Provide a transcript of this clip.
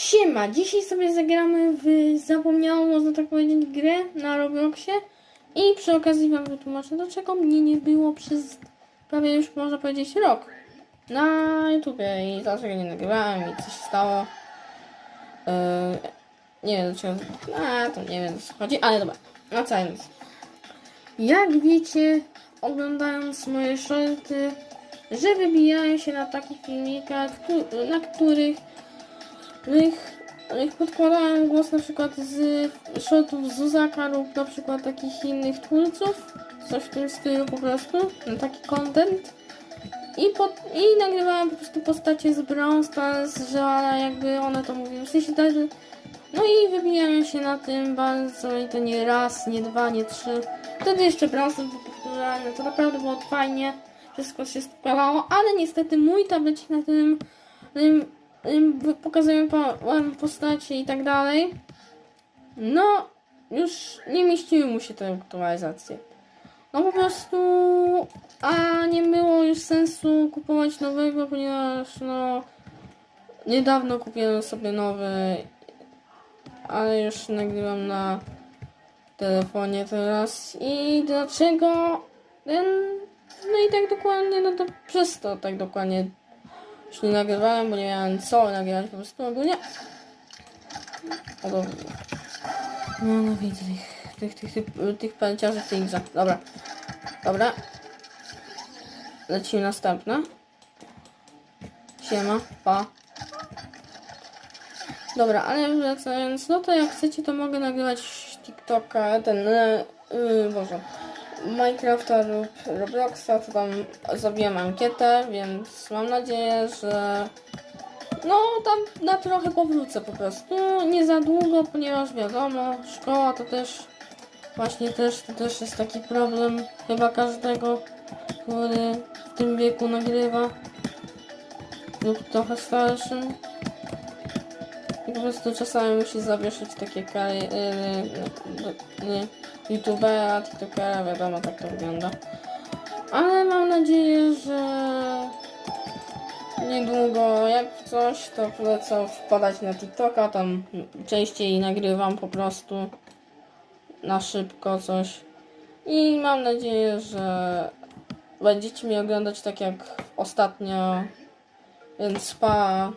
Siema, dzisiaj sobie zagramy w zapomniałą, można tak powiedzieć, grę na Robloxie i przy okazji wam wytłumaczę, dlaczego mnie nie było przez prawie już można powiedzieć rok na YouTubie i dlaczego nie nagrywałem i co się stało. Yy, nie wiem dlaczego, a to nie wiem co chodzi, ale dobra, całym. Jak wiecie, oglądając moje shorty, że wybijają się na takich filmikach, na których których, których podkładałem głos na przykład z shortów Zuzaka lub na przykład takich innych twórców, coś w tym stylu po prostu, na taki content. I, pod, I nagrywałem po prostu postacie z Brawl Stars, że jakby one to mówią, w sensie tak, no i wybijają się na tym bardzo i to nie raz, nie dwa, nie trzy. Wtedy jeszcze Brawl Stars popularny, to naprawdę było fajnie, wszystko się składało, ale niestety mój tablecik na tym, tym ym, pokazują postacie i tak dalej. No, już nie mieściły mu się te aktualizacje. No po prostu, a nie było już sensu kupować nowego, ponieważ no niedawno kupiłem sobie nowy, ale już nagrywam na telefonie teraz. I dlaczego ten, no i tak dokładnie, no to przez to tak dokładnie już nie nagrywałem, bo nie miałem co nagrywać po prostu ogólnie. O, dobra. No, no widzę tych, tych, tych, tych, tych pęciarzy tej grze. Dobra. Dobra. Lecimy następne. Siema, pa. Dobra, ale wracając, no to jak chcecie, to mogę nagrywać TikToka, ten, yy, Boże, Minecrafta lub Robloxa, to tam zrobiłem ankietę, więc mam nadzieję, że no tam na trochę powrócę po prostu. Nie za długo, ponieważ wiadomo, szkoła to też właśnie też to też jest taki problem chyba każdego, który w tym wieku nagrywa lub trochę starszym. Po prostu czasami musi zawieszyć takie kariery, nie, youtubera, tiktokera, wiadomo, tak to wygląda. Ale mam nadzieję, że niedługo, jak coś, to polecę wpadać na TikToka, tam częściej nagrywam po prostu na szybko coś. I mam nadzieję, że będziecie mnie oglądać tak jak ostatnio. Więc pa.